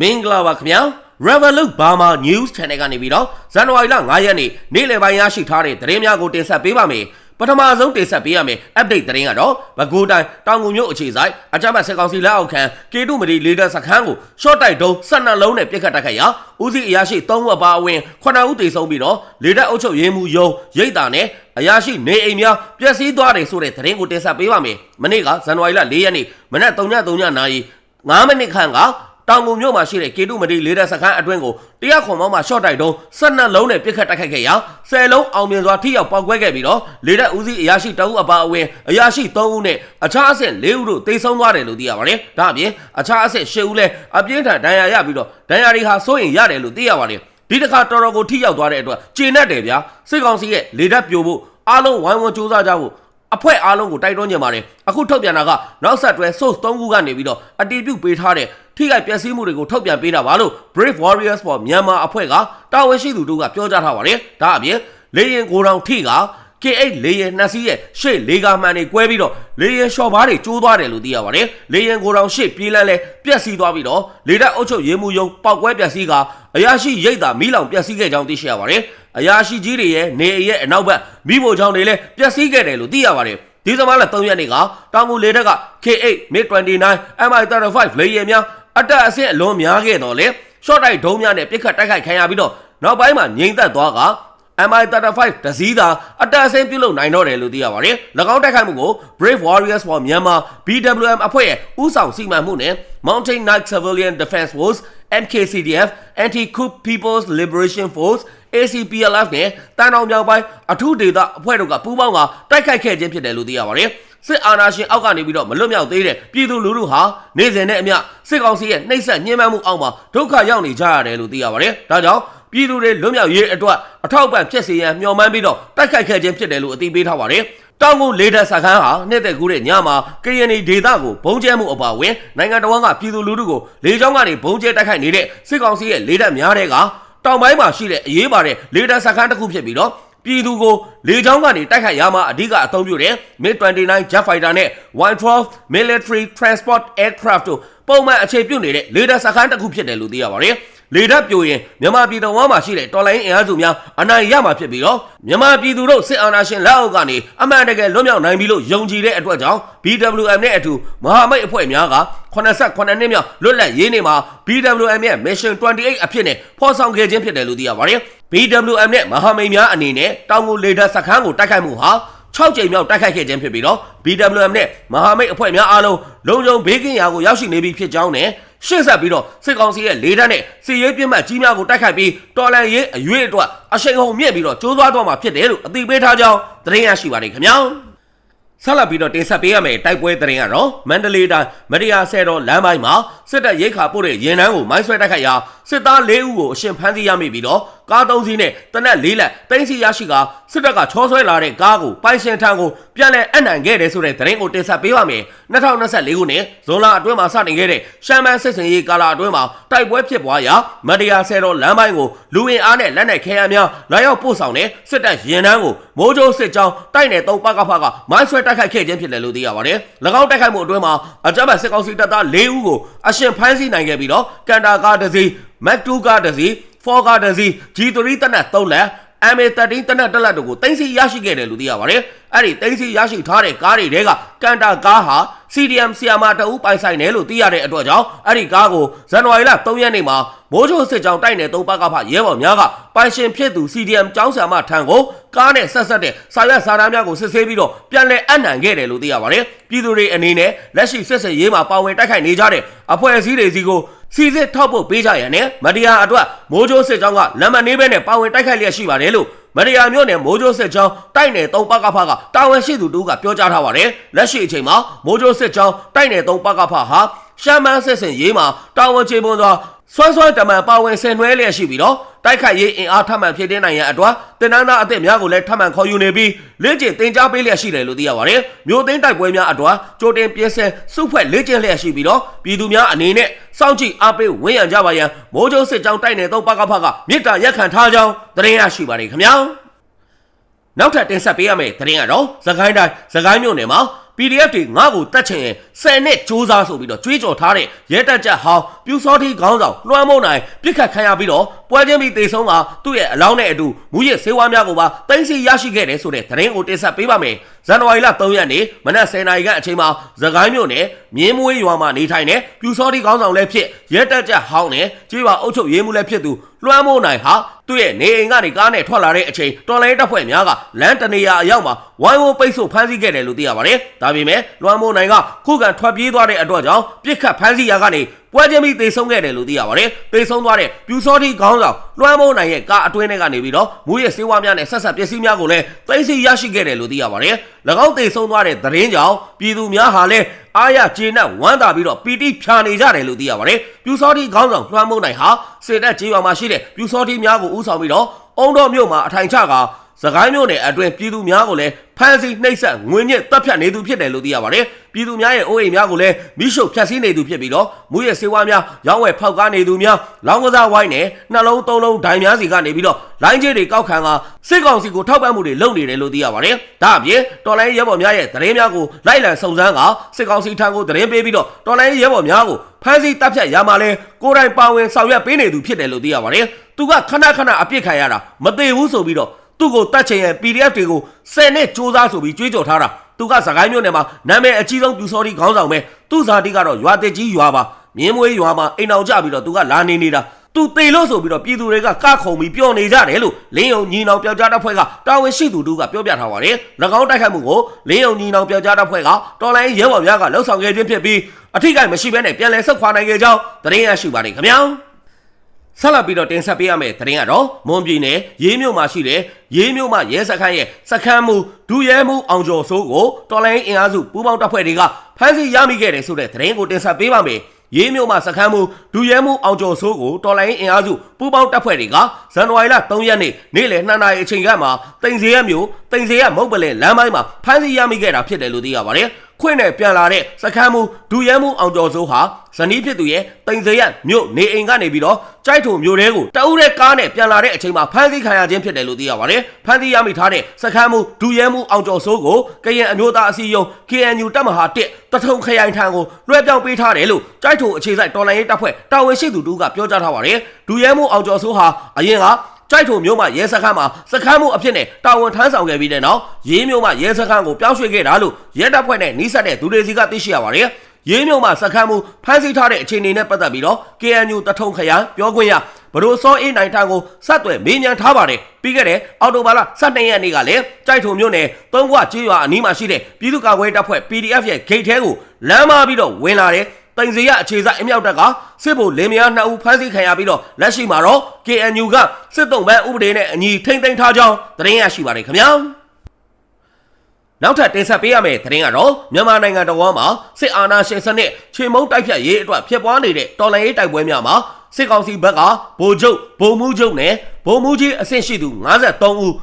မင်္ဂလာပါခင်ဗျာ Revolut Burma News Channel ကနေပြီးတော့ဇန်နဝါရီလ9ရက်နေ့နေ့လယ်ပိုင်းရရှိထားတဲ့သတင်းများကိုတင်ဆက်ပေးပါမယ်ပထမဆုံးတင်ဆက်ပေးရမယ် update သတင်းကတော့ဘကူတိုင်းတောင်ငူမြို့အခြေဆိုင်အကြမ်းဖက်စစ်ကောင်စီလက်အောက်ခံကေတုမဒီလေဒါစခန်းကို short တိုက်တုံး12လုံးနဲ့ပြစ်ခတ်တိုက်ခိုက်ရာဦးစီးအရာရှိ3ဦးအပါအဝင်9ဦးသေဆုံးပြီးတော့လေဒါအုပ်ချုပ်ရေးမှူးယုံရိတ်တာနဲ့အရာရှိနေအိမ်များပျက်စီးသွားတယ်ဆိုတဲ့သတင်းကိုတင်ဆက်ပေးပါမယ်မနေ့ကဇန်နဝါရီလ4ရက်နေ့မနက်3:30နာရီ9မိနစ်ခန့်က တောင်ကုန်မြို့မှာရှိတဲ့ကေတုမတီလေးတဲ့စခန်းအတွင်းကိုတရားခွန်မောင်းမှာရှော့တိုက်တုံး12လုံးနဲ့ပြစ်ခတ်တိုက်ခိုက်ခဲ့ရာ10လုံးအောင်မြင်စွာထိရောက်ပေါက်ကွဲခဲ့ပြီးတော့လေးတဲ့ဦးစီးအရာရှိတအုပ်အပါအဝင်အရာရှိ3ဦးနဲ့အခြားအဆင့်4ဦးတို့တိတ်ဆုံးသွားတယ်လို့သိရပါတယ်။ဒါအပြင်အခြားအဆင့်10ဦးလည်းအပြင်းထန်ဒဏ်ရာရပြီးတော့ဒဏ်ရာတွေဟာစိုးရင်ရတယ်လို့သိရပါတယ်။ဒီတစ်ခါတော်တော်ကိုထိရောက်သွားတဲ့အတွက်ကျေနပ်တယ်ဗျာ။စစ်ကောင်စီရဲ့လေတပ်ပြိုဖို့အားလုံးဝိုင်းဝန်းစူးစမ်းကြဖို့အဖွဲ့အားလုံးကိုတိုက်တွန်းကြပါတယ်အခုထုတ်ပြန်တာကနောက်ဆက်တွဲ source 3ခုကနေပြီးတော့အတီးပြုတ်ပေးထားတဲ့ ထိခိုက်ပျက်စီးမှုတွေကိုထုတ်ပြန်ပေးတာပါလို့ Brave Warriors for Myanmar အဖွဲ့ကတာဝန်ရှိသူတို့ကပြောကြားထားပါတယ်ဒါအပြင်လေရင်ကိုတောင်ထိက K8 လေရင်နှစ်စီးရဲ့ရှေ့လေကာမှန်တွေကွဲပြီးတော့လေရင်ရှော့ဘားတွေကျိုးသွားတယ်လို့သိရပါတယ်လေရင်ကိုတောင်ရှေ့ပြေးလန်းလဲပြက်စီးသွားပြီးတော့လေတပ်အုပ်ချုပ်ရေးမှုယုံပောက်ကွဲပြက်စီးကအရာရှိရိတ်တာမီးလောင်ပြက်စီးခဲ့ကြောင်းသိရှိရပါတယ်အရာရှိကြီးတွေရဲ့နေအိမ်ရဲ့အနောက်ဘက်မိဖို့ချောင်းတွေလည်းပျက်စီးခဲ့တယ်လို့သိရပါတယ်ဒီဇင်ဘာလ3ရက်နေ့ကတောင်ငူလေတက်က K8 MiG-29 MI-35 လေယာဉ်များ အတက်အဆင့်အလွန်များခဲ့တော့လေ short တိုက်ဒုံးများနဲ့ပစ်ခတ်တိုက်ခိုက်ခံရပြီးတော့နောက်ပိုင်းမှာငြိမ်သက်သွားက MI-35 တစည်းသာအတက်အဆင့်ပြုလုပ်နိုင်တော့တယ်လို့သိရပါတယ်။၎င်းတိုက်ခိုက်မှုကို Brave Warriors for Myanmar BWM အဖွဲ့ရဲ့ဦးဆောင်စီမံမှုနဲ့ Mountain Knight Civilian Defense Force MKCDF Anti-Coup People's Liberation Force ACPLF နဲ့တန်အောင်မြောက်ပိုင်းအထူးဒေသအဖွဲ့တို့ကပူးပေါင်းကတိုက်ခိုက်ခဲ့ခြင်းဖြစ်တယ်လို့သိရပါတယ်။ စစ်အာဏာရှင်အောက်ကနေပြီးတော့မလွတ်မြောက်သေးတဲ့ပြည်သူလူထုဟာနေစဉ်နဲ့အမျှစစ်ကောင်စီရဲ့နှိပ်စက်ညှဉ်းပန်းမှုအောက်မှာဒုက္ခရောက်နေကြရတယ်လို့သိရပါတယ်။ဒါကြောင့်ပြည်သူတွေလွတ်မြောက်ရေးအတွက်အထောက်အပံ့ဖြစ်စေရန်မျှော်မှန်းပြီးတော့တိုက်ခိုက်ခဲ့ခြင်းဖြစ်တယ်လို့အသိပေးထားပါတယ်။တောင်ကုန်လေတပ်စခန်းဟာနှစ်သက်ကူးတဲ့ညမှာကရင်ဒေသကိုဘုံကျဲမှုအပါအဝင်နိုင်ငံတော်ကပြည်သူလူထုကိုလေကြောင်းကနေဘုံကျဲတိုက်ခိုက်နေတဲ့စစ်ကောင်စီရဲ့လေတပ်များတဲ့ကတောင်ပိုင်းမှာရှိတဲ့အရေးပါတဲ့လေတပ်စခန်းတစ်ခုဖြစ်ပြီးတော့ ပြည်သူကိုလေကြောင်းကနေတိုက်ခိုက်ရမှာအဓိကအသုံးပြုတဲ့ MiG-29 Jet Fighter နဲ့ Y-12 Military Transport Aircraft တို့ပုံမှန်အခြေပြုနေတဲ့လေတပ်စခန်းတစ်ခုဖြစ်တယ်လို့သိရပါတယ်။ လေတပ်ပြိုရင်မြန်မာပြည်တော်ဝမ်းမှာရှိတဲ့တော်လိုင်းအင်အားစုများအနိုင်ရမှာဖြစ်ပြီးတော့မြန်မာပြည်သူတို့စစ်အာဏာရှင်လက်အောက်ကနေအမှန်တကယ်လွတ်မြောက်နိုင်ပြီလို့ယုံကြည်တဲ့အတွက်ကြောင့် BWM နဲ့အတူမဟာမိတ်အဖွဲ့များက89နှစ်မြောက်လွတ်လပ်ရေးနေ့မှာ BWM ရဲ့ Mission 28အဖြစ်နဲ့ဖော်ဆောင်ခဲ့ခြင်းဖြစ်တယ်လို့သိရပါတယ်။ BWM နဲ့မဟာမိတ်များအနေနဲ့တောင်ကိုလေတပ်စခန်းကိုတိုက်ခိုက်မှုဟာ6ကြိမ်မြောက်တိုက်ခိုက်ခဲ့ခြင်းဖြစ်ပြီးတော့ BWM နဲ့မဟာမိတ်အဖွဲ့များအားလုံးလုံခြုံဘေးကင်းရာကိုရောက်ရှိနေပြီဖြစ်ကြောင်းနဲ့ ရှေ့ဆက်ပြီးတော့စစ်ကောင်စီရဲ့လေတပ်နဲ့စီရေးပြစ်မှတ်ကြီးများကိုတိုက်ခိုက်ပြီးတော်လန်ရေးအရွေးအတွက်အရှိန်ဟုန်မြင့်ပြီးတော့ကြိုးစားတော့မှာဖြစ်တယ်လို့အသိပေးထားကြောင်းသတင်းရရှိပါတယ်ခင်ဗျာဆက်လက်ပြီးတော့တင်ဆက်ပေးရမယ့်တိုက်ပွဲသတင်းကတော့မန္တလေးတိုင်းမရိယာဆဲတော်လမ်းပိုင်းမှာစစ်တပ်ရိတ်ခါပို့တဲ့ရင်နှန်းကိုမိုင်းဆွဲတိုက်ခိုက်ရာစစ်သား၄ဦးကိုအရှင်ဖမ်းဆီးရမိပြီးတော့ ကား၃စီးနဲ့တနက်၄လက်တင်းစီရရှိကစစ်တပ်ကချောဆွဲလာတဲ့ကားကိုပိုင်ရှင်ထံကိုပြန်လည်အနှံခဲ့တယ်ဆိုတဲ့သတင်းကိုတင်ဆက်ပေးပါမယ်2024ခုနှစ်ဇွန်လအတွင်းမှာစတင်ခဲ့တဲ့ရှမ်းမန်းစစ်စင်ရေးကာလအတွင်းမှာတိုက်ပွဲဖြစ်ပွားရာမရိယာဆဲတော်လမ်းပိုင်းကိုလူဝင်အားနဲ့လက်နက်ခဲယမ်းများလာရောက်ပို့ဆောင်တဲ့စစ်တပ်ရင်နှန်းကိုမိုးကြိုးစစ်ကြောင်းတိုက်နယ်၃ပကဖကမိုင်းဆွဲတိုက်ခိုက်ခဲ့ခြင်းဖြစ်တယ်လို့သိရပါတယ်၎င်းတိုက်ခိုက်မှုအတွင်းမှာအကြမ်းဖက်စစ်ကောင်စီတပ်သား၄ဦးကိုအရှင်ဖမ်းဆီးနိုင်ခဲ့ပြီးတော့ကန်တာကားတစ်စီးမက်တူကားတစ်စီး ဖော်ကားတစ်စီး G3 တက်နက်3လက် MA13 တနက်တက်လက်တို့ကိုတင်စီရရှိခဲ့တယ်လို့သိရပါတယ်။အဲ့ဒီတင်စီရရှိထားတဲ့ကားတွေတဲကကန်တာကားဟာ CDM ဆီယာမာတအူးပိုင်ဆိုင်တယ်လို့သိရတဲ့အတွက်ကြောင့်အဲ့ဒီကားကိုဇန်နဝါရီလ3ရက်နေ့မှာမိုးချိုးစစ်ကြောင်းတိုက်နယ်၃ပါးကဖရဲဘော်များကပိုင်ရှင်ဖြစ်သူ CDM ကျောင်းဆရာမထံကိုကားနဲ့ဆက်ဆက်တဲ့စာရွက်စာတမ်းများကိုစစ်ဆေးပြီးတော့ပြန်လည်အနှံခဲ့တယ်လို့သိရပါတယ်။ပြည်သူတွေအနေနဲ့လက်ရှိစစ်စစ်ရေးမှာပါဝင်တိုက်ခိုက်နေကြတဲ့အဖွဲ့အစည်းတွေစီကို စီစစ်ထောက်ဖို့ပေးကြရန်နဲ့မတရားအတွက်မိုးချိုးစစ်ကြောင်းကလမ်းမနေဘဲနဲ့ပါဝင်တိုက်ခိုက်လျက်ရှိပါတယ်လို့မရယာမြို့နယ်မိုးကြိုးစစ်ကြောင်းတိုက်နယ်3ပကဖကတာဝန်ရှိသူတို့ကပြောကြားထားပါတယ်လက်ရှိအချိန်မှာမိုးကြိုးစစ်ကြောင်းတိုက်နယ်3ပကဖဟာရှမ်းမန်းစစ်စင်ရေးမှာတာဝန်ချေပွန်စွာ စွမ်းစွမ်းတမန်ပါဝင်ဆင်နွှဲလျက်ရှိပြီးတော့တိုက်ခိုက်ရေးအင်အားထပ်မံဖြည့်တင်းနိုင်ရန်အတွက်တင်နန်းသားအသစ်များကိုလည်းထပ်မံခေါ်ယူနေပြီးလေ့ကျင့်သင်ကြားပေးလျက်ရှိတယ်လို့သိရပါတယ်။မြို့သိမ်းတိုက်ပွဲများအတွက်ကြိုတင်ပြင်ဆင်စုဖွဲ့လေ့ကျင့်လျက်ရှိပြီးတော့ပြည်သူများအနေနဲ့စောင့်ကြည့်အားပေးဝန်းရံကြပါရန်မိုးကြိုးစစ်ကြောင်းတိုက်နယ်သုံးပကဖကမြစ်တာရက်ခံထားကြောင်းသတင်းရရှိပါတယ်ခင်ဗျာ။နောက်ထပ်တင်ဆက်ပေးရမယ့်သတင်းကတော့သခိုင်းတိုင်းသခိုင်းမြို့နယ်မှာ PDF တွေငါ့ကိုတတ်ချင်ရင်10နှစ်စူးစမ်းဆိုပြီးတော့ကြွေးကြော်ထားတဲ့ရဲတပ်ချက်ဟောင်းပြူစောတိခေါင်းဆောင်လွှမ်းမိုးနိုင်ပြစ်ခတ်ခံရပြီးတော့ပွဲချင်းပြီးတေဆုံးကသူ့ရဲ့အလောင်းနဲ့အတူမူရစ်ဆေးဝါးများကိုပါတင်စီရရှိခဲ့တယ်ဆိုတဲ့သတင်းကိုတင်ဆက်ပေးပါမယ်ဇန်နဝါရီလ3ရက်နေ့မနက်10:00နာရီကအချိန်မှာသခိုင်းမြို့နယ်မြင်းမွေးရွာမှာနေထိုင်တဲ့ပြူစောတိခေါင်းဆောင်လည်းဖြစ်ရဲတပ်ချက်ဟောင်းနဲ့ကြေးပါအုပ်ချုပ်ရေးမှုလည်းဖြစ်သူလွှမ်းမိုးနိုင်ဟာသူ့ရဲ့နေအိမ်ကနေကားနဲ့ထွက်လာတဲ့အချိန်တော်လိုင်းတပ်ဖွဲ့များကလမ်းတနေရာအရောက်မှာဝိုင်းဝန်းပိတ်ဆို့ဖမ်းဆီးခဲ့တယ်လို့သိရပါတယ်။ဒါပေမဲ့လွှမ်းမိုးနိုင်ကခုခံထွက်ပြေးသွားတဲ့အတွက်ကြောင့်ပြစ်ခတ်ဖမ်းဆီးရာကနေ ပွဲချင်းပြီးတေဆုံးခဲ့တယ်လို့သိရပါတယ်။တေဆုံးသွားတဲ့ပြူစောတိခေါင်းဆောင်လွှမ်းမိုးနိုင်ရဲ့ကားအတွင်းထဲကနေပြီးတော့မူရဲ့စေဝါများနဲ့ဆက်ဆက်ပစ္စည်းများကိုလည်းသိမ်းဆည်းရရှိခဲ့တယ်လို့သိရပါတယ်။၎င်းတေဆုံးသွားတဲ့သတင်းကြောင့်ပြည်သူများဟာလည်းအားရကျေနပ်ဝမ်းသာပြီးတော့ပီတိဖြာနေကြတယ်လို့သိရပါတယ်။ပြူစောတိခေါင်းဆောင်လွှမ်းမိုးနိုင်ဟာစေတက်ကြေးရွာမှာရှိတဲ့ပြူစောတိများကိုဥဆောင်ပြီးတော့အုံတော်မြို့မှာအထိုင်ချကာ စကိုင်းမြို့နယ်အတွင်းပြည်သူများကိုလည်းဖမ်းဆီးနှိပ်စက်ငွေညစ်တပ်ဖြတ်နေသူဖြစ်တယ်လို့သိရပါတယ်။ပြည်သူများရဲ့အိုးအိမ်များကိုလည်းမိရှုဖျက်ဆီးနေသူဖြစ်ပြီးတော့မူရဲ့စေဝါများရောင်းဝယ်ဖောက်ကားနေသူများလောင်းကစားဝိုင်းနဲ့နှလုံးသုံးလုံးဒိုင်များစီကနေပြီးတော့လိုင်းကျဲတွေကောက်ခံကစစ်ကောင်စီကိုထောက်ပံ့မှုတွေလုပ်နေတယ်လို့သိရပါတယ်။ဒါအပြင်တော်လိုင်းရဲဘော်များရဲ့သတင်းများကိုလိုက်လံစုံစမ်းကစစ်ကောင်စီထံကိုသတင်းပေးပြီးတော့တော်လိုင်းရဲဘော်များကိုဖမ်းဆီးတပ်ဖြတ်ရမှာလဲကိုယ်တိုင်ပါဝင်ဆောင်ရွက်ပေးနေသူဖြစ်တယ်လို့သိရပါတယ်။သူကခဏခဏအပြစ်ခံရတာမသေးဘူးဆိုပြီးတော့ သူ့ကိုတတ်ချင်ရဲ့ PDF တွေကို10နှစ်စူးစမ်းဆိုပြီးကြွေးကြော်ထားတာသူကစကိုင်းမြို့နယ်မှာနာမည်အကြီးဆုံးပြူစောတိခေါင်းဆောင်ပဲသူ့ဇာတိကတော့ရွာတက်ကြီးရွာပါမြင်းမွေးရွာမှာအိမ်အောင်ကြပြီးတော့သူကလာနေနေတာသူတေလို့ဆိုပြီးတော့ပြည်သူတွေကကခုံပြီးပြောနေကြတယ်လို့လင်းယုံညီနောင်ပြောက်ကြားတပ်ဖွဲ့ကတာဝန်ရှိသူတို့ကပြောပြထားပါတယ်၎င်းတိုက်ခိုက်မှုကိုလင်းယုံညီနောင်ပြောက်ကြားတပ်ဖွဲ့ကတော်လိုင်းရဲဘော်များကလှုပ်ဆောင်ခဲ့ခြင်းဖြစ်ပြီးအထိကိမရှိဘဲနဲ့ပြန်လည်ဆုတ်ခွာနိုင်ခဲ့ကြောင်းသတင်းရရှိပါတယ်ခင်ဗျာ ဆက်လက်ပြီးတော့တင်ဆက်ပေးရမယ့်သတင်းကတော့မွန်ပြည်နယ်ရေးမြို့မှာရှိတဲ့ရေးမြို့မှာရဲစခန်းရဲ့စခန်းမှုဒူရဲမှုအောင်ကျော်စိုးကိုတော်လိုင်းအင်အားစုပူးပေါင်းတပ်ဖွဲ့တွေကဖမ်းဆီးရမိခဲ့တယ်ဆိုတဲ့သတင်းကိုတင်ဆက်ပေးပါမယ်။ရေးမြို့မှာစခန်းမှုဒူရဲမှုအောင်ကျော်စိုးကိုတော်လိုင်းအင်အားစုပူးပေါင်းတပ်ဖွဲ့တွေကဇန်နဝါရီလ3ရက်နေ့နေ့လယ်2နာရီအချိန်ကမှတင်စေရမြို့တင်စေရမုတ်ပလဲလမ်းပိုင်းမှာဖမ်းဆီးရမိခဲ့တာဖြစ်တယ်လို့သိရပါတယ်။ ခွင့်နဲ့ပြန်လာတဲ့စခန်းမှုဒူရဲမှုအောင်ကျော်စိုးဟာဇနီးဖြစ်သူရဲ့တင်စေရမြို့နေအိမ်ကနေပြီးတော့ကြိုက်ထုံမြို့တဲကိုတအုပ်တဲ့ကားနဲ့ပြန်လာတဲ့အချိန်မှာဖမ်းဆီးခံရခြင်းဖြစ်တယ်လို့သိရပါတယ်။ဖမ်းဆီးရမိထားတဲ့စခန်းမှုဒူရဲမှုအောင်ကျော်စိုးကိုကရင်အမျိုးသားအစည်းအရုံး KNU တပ်မဟာ1တထုံခရိုင်ထံကိုလွှဲပြောင်းပေးထားတယ်လို့ကြိုက်ထုံအခြေစိုက်တော်လိုင်းရေးတပ်ဖွဲ့တာဝန်ရှိသူတို့ကပြောကြားထားပါတယ်။ဒူရဲမှုအောင်ကျော်စိုးဟာအရင်က ကြိုက်ထုံမျိုးမှရဲစခန်းမှာစခန်းမှုအဖြစ်နဲ့တာဝန်ထမ်းဆောင်ခဲ့ပြီးတဲ့နောက်ရေးမျိုးမှရဲစခန်းကိုပြောင်းရွှေ့ခဲ့တာလို့ရဲတပ်ဖွဲ့နဲ့နှိစက်တဲ့သူတွေစီကသိရှိရပါတယ်။ရေးမျိုးမှစခန်းမှုဖမ်းဆီးထားတဲ့အခြေအနေနဲ့ပတ်သက်ပြီးတော့ KNU တထုံခရိုင်ပြောခွင့်ရဘဒိုစောအေးနိုင်ထံကိုဆက်သွယ်မေးမြန်းထားပါတယ်ပြီးခဲ့တဲ့အော်တိုဘာလ12ရက်နေ့ကလည်းကြိုက်ထုံမြို့နယ်သုံးခွကျေးရွာအနီးမှာရှိတဲ့ပြည်သူ့ကာကွယ်တပ်ဖွဲ့ PDF ရဲ့ဂိတ်ထဲကိုလမ်းမပြီးတော့ဝင်လာတဲ့ တိုင်စရအခြေစိုက်အမြောက်တပ်ကစစ်ဗိုလ်လင်းမယားနှစ်ဦးဖမ်းဆီးခံရပြီးတော့လက်ရှိမှာတော့ KNU ကစစ်တုံးပန်းဥပဒေနဲ့အညီထိမ့်သိမ်းထားကြောင်းသတင်းရရှိပါတယ်ခင်ဗျာနောက်ထပ်တင်ဆက်ပေးရမယ့်သတင်းကတော့မြန်မာနိုင်ငံတော်ဝန်မှာစစ်အာဏာရှင်စနစ်ချေမုံတိုက်ဖြတ်ရေးအတွက်ဖြစ်ပွားနေတဲ့တော်လှန်ရေးတိုက်ပွဲများမှာစစ်ကောင်စီဘက်ကဗိုလ်ချုပ်ဗိုလ်မှူးချုပ်နဲ့ဗိုလ်မှူးကြီးအဆင့်ရှိသူ53ဦး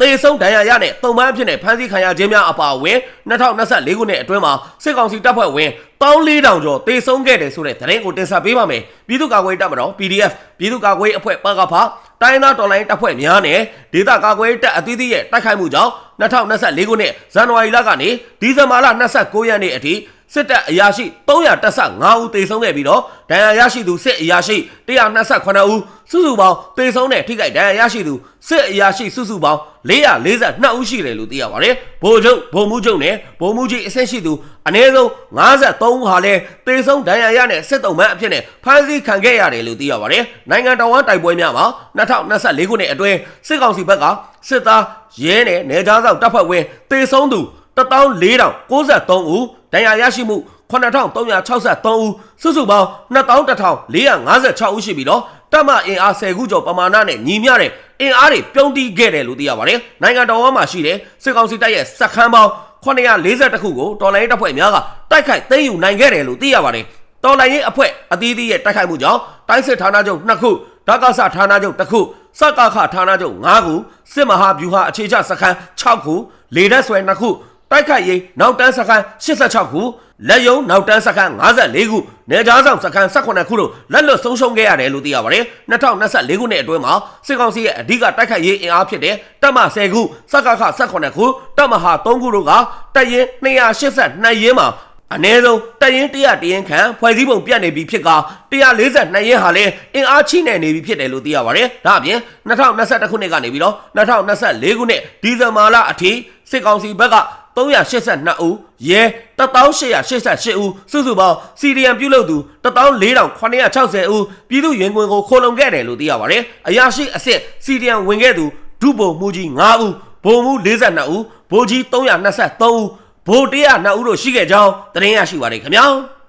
တေဆုံးဒဏ်ရာရတဲ့တုံပန်းအဖြစ်နဲ့ဖမ်းဆီးခံရခြင်းများအပါအဝင်2024ခုနှစ်အတွင်းမှာစစ်ကောင်စီတပ်ဖွဲ့ဝင်14000ကျော်တေဆုံးခဲ့တယ်ဆိုတဲ့သတင်းကိုတင်ဆက်ပေးပါမယ်ပြည်သူ့ကာကွယ်တပ်မတော် PDF ပြည်သူ့ကာကွယ်အဖွဲ့ပကဖတိုင်းသားတော်လိုင်းတပ်ဖွဲ့များနဲ့ဒေသကာကွယ်တပ်အသီးသီးရဲ့တိုက်ခိုက်မှုကြောင့်2024ခုနှစ်ဇန်နဝါရီလကနေဒီဇင်ဘာလ29ရက်နေ့အထိ စစ်တပ်အရာရှိ315ဦးတေဆုံးခဲ့ပြီးတော့ဒဏ်ရာရရှိသူစစ်အရာရှိ128ဦးစုစုပေါင်းတေဆုံးတဲ့ထိခိုက်ဒဏ်ရာရရှိသူစစ်အရာရှိစုစုပေါင်း442ဦးရှိတယ်လို့သိရပါတယ်။ဗိုလ်ချုပ်ဗိုလ်မှူးချုပ်နဲ့ဗိုလ်မှူးကြီးအဆင့်ရှိသူအနည်းဆုံး53ဦးဟာလည်းတေဆုံးဒဏ်ရာရတဲ့စစ်တုံးမှအဖြစ်နဲ့ဖမ်းဆီးခံခဲ့ရတယ်လို့သိရပါတယ်။နိုင်ငံတော်ဝန်တိုက်ပွဲများမှာ2024ခုနှစ်အတွင်းစစ်ကောင်စီဘက်ကစစ်သားရဲနဲ့နေကြားဆောင်တပ်ဖွဲ့ဝင်တေဆုံးသူ 14093ဦးဒဏ်ရာရရှိမှု9363ဦးစုစုပေါင်း2156ဦးရှိပြီးတော့တပ်မအင်အား10ခုကျော်ပမာဏနဲ့ညီမျှတဲ့အင်အားတွေပြုံးတီးခဲ့တယ်လို့သိရပါတယ်။နိုင်ငံတော်ဝန်မှာရှိတဲ့စစ်ကောင်စီတပ်ရဲ့စခန်းပေါင်း940ခုကိုတော်လိုင်းတပ်ဖွဲ့များကတိုက်ခိုက်သိမ်းယူနိုင်ခဲ့တယ်လို့သိရပါတယ်။တော်လိုင်းရေးအဖွဲ့အသီးသီးရဲ့တိုက်ခိုက်မှုကြောင့်တိုင်းစစ်ဌာနချုပ်2ခုဓာကဆဌာနချုပ်1ခုစကခဌာနချုပ်5ခုစစ်မဟာဗျူဟာအခြေချစခန်း6ခုလေတပ်ဆွဲ2ခု တိုက်ခိုက်ရေးနောက်တန်းစခန်း86ခုလက်ယုံနောက်တန်းစခန်း54ခုနေကြားဆောင်စခန်း18ခုတို့လက်လွတ်ဆုံးရှုံးခဲ့ရတယ်လို့သိရပါတယ်2024ခုနှစ်အတွင်းမှာစစ်ကောင်စီရဲ့အဓိကတိုက်ခိုက်ရေးအင်အားဖြစ်တဲ့တပ်မ10ခုစကခ18ခုတပ်မဟာ3ခုတို့ကတပ်ရင်း282ရင်းမှာအ ਨੇ ဆုံးတပ်ရင်း100တရင်ခန့်ဖွဲ့စည်းပုံပြတ်နေပြီဖြစ်က142ရင်းဟာလည်းအင်အားချိနေနေပြီဖြစ်တယ်လို့သိရပါတယ်။ဒါအပြင်2021ခုနှစ်ကနေပြီးတော့2024ခုနှစ်ဒီဇင်ဘာလအထိစစ်ကောင်စီဘက်က 382ဦးရဲ1888ဦးစုစုပေါင်း CDM ပြုလုပ်သူ14960ဦးပြည်သူ့ရင်ခွင်ကိုခိုလုံခဲ့တယ်လို့သိရပါတယ်။အရာရှိအစ်စ် CDM ဝင်ခဲ့သူဒုဗိုလ်မှူးကြီး9ဦးဗိုလ်မှူး42ဦးဗိုလ်ကြီး323ဦးဗိုလ်102ဦးတို့ရှိခဲ့ကြောင်းသတင်းရရှိပါတယ်ခင်ဗျာ။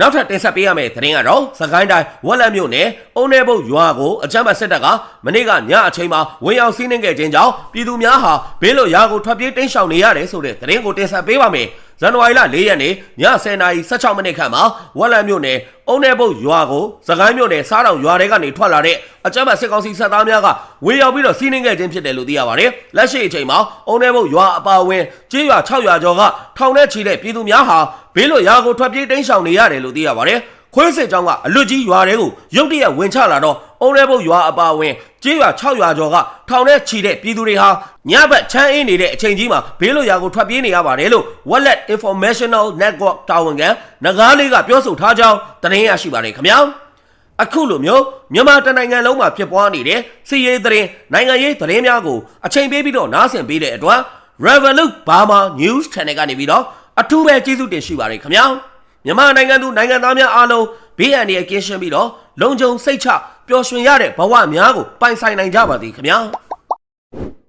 နောက်ထပ်တင်ဆက်ပေးရမယ့်သတင်းကတော့စကိုင်းတိုင်းဝက်လက်မြို့နယ်အုံနေဘုတ်ရွာကိုအကြမ်းဖက်စစ်တပ်ကမနေ့ကညအချိန်မှာဝင်ရောက်စီးနင်းခဲ့ခြင်းကြောင့်ပြည်သူများဟာဘေးလွတ်ရာကိုထွက်ပြေးတိမ်းရှောင်နေရတယ်ဆိုတဲ့သတင်းကိုတင်ဆက်ပေးပါမယ်။ဇန်နဝါရီလ၄ရက်နေ့ည10:16မိနစ်ခန့်မှာဝက်လက်မြို့နယ်အုံနေဘုတ်ရွာကိုစကိုင်းမြို့နယ်စားတောင်ရွာထဲကနေထွက်လာတဲ့အကြမ်းဖက်စစ်ကောင်စီစစ်သားများကဝင်ရောက်ပြီးတော့စီးနင်းခဲ့ခြင်းဖြစ်တယ်လို့သိရပါတယ်။လက်ရှိအချိန်မှာအုံနေဘုတ်ရွာအပါအဝင်ကျေးရွာ6ရွာကျော်ကထောင်ထဲချီတဲ့ပြည်သူများဟာဘေးလွတ်ရာကိုထွက်ပြေးတိမ်းရှောင်နေရတယ်လို့သိရပါတယ်။ ခွေးစစ်ကြောင်းကအလွတ်ကြီးရွာတွေကိုရုတ်တရက်ဝင်ချလာတော့အုံရဲဘုတ်ရွာအပါအဝင်ကျေးရွာ6ရွာကျော်ကထောင်ထဲချီတဲ့ပြည်သူတွေဟာညဘက်ချမ်းအေးနေတဲ့အချိန်ကြီးမှာဘေးလွတ်ရာကိုထွက်ပြေးနေရပါတယ်လို့ Wallet Informational Network တာဝန်ခံနဂါးလေးကပြောဆိုထားကြောင်းသတင်းရရှိပါတယ်ခင်ဗျာ။အခုလိုမျိုးမြန်မာတနိုင်ငံလုံးမှာဖြစ်ပွားနေတဲ့စီရေးသတင်းနိုင်ငံရေးသတင်းများကိုအချိန်ပေးပြီးတော့နားဆင်ပေးတဲ့အတွက် Revolut Burma News Channel ကနေပြီးတော့အထူးပဲကျေးဇူးတင်ရှိပါတယ်ခင်ဗျာ မြန်မာနိုင်ငံသူနိုင်ငံသားများအားလုံးဘေးအန္တရာယ်ကင်းရှင်းပြီးတော့လုံခြုံစိတ်ချပျော်ရွှင်ရတဲ့ဘဝများကိုပိုင်ဆိုင်နိုင်ကြပါသည်ခင်ဗျာ။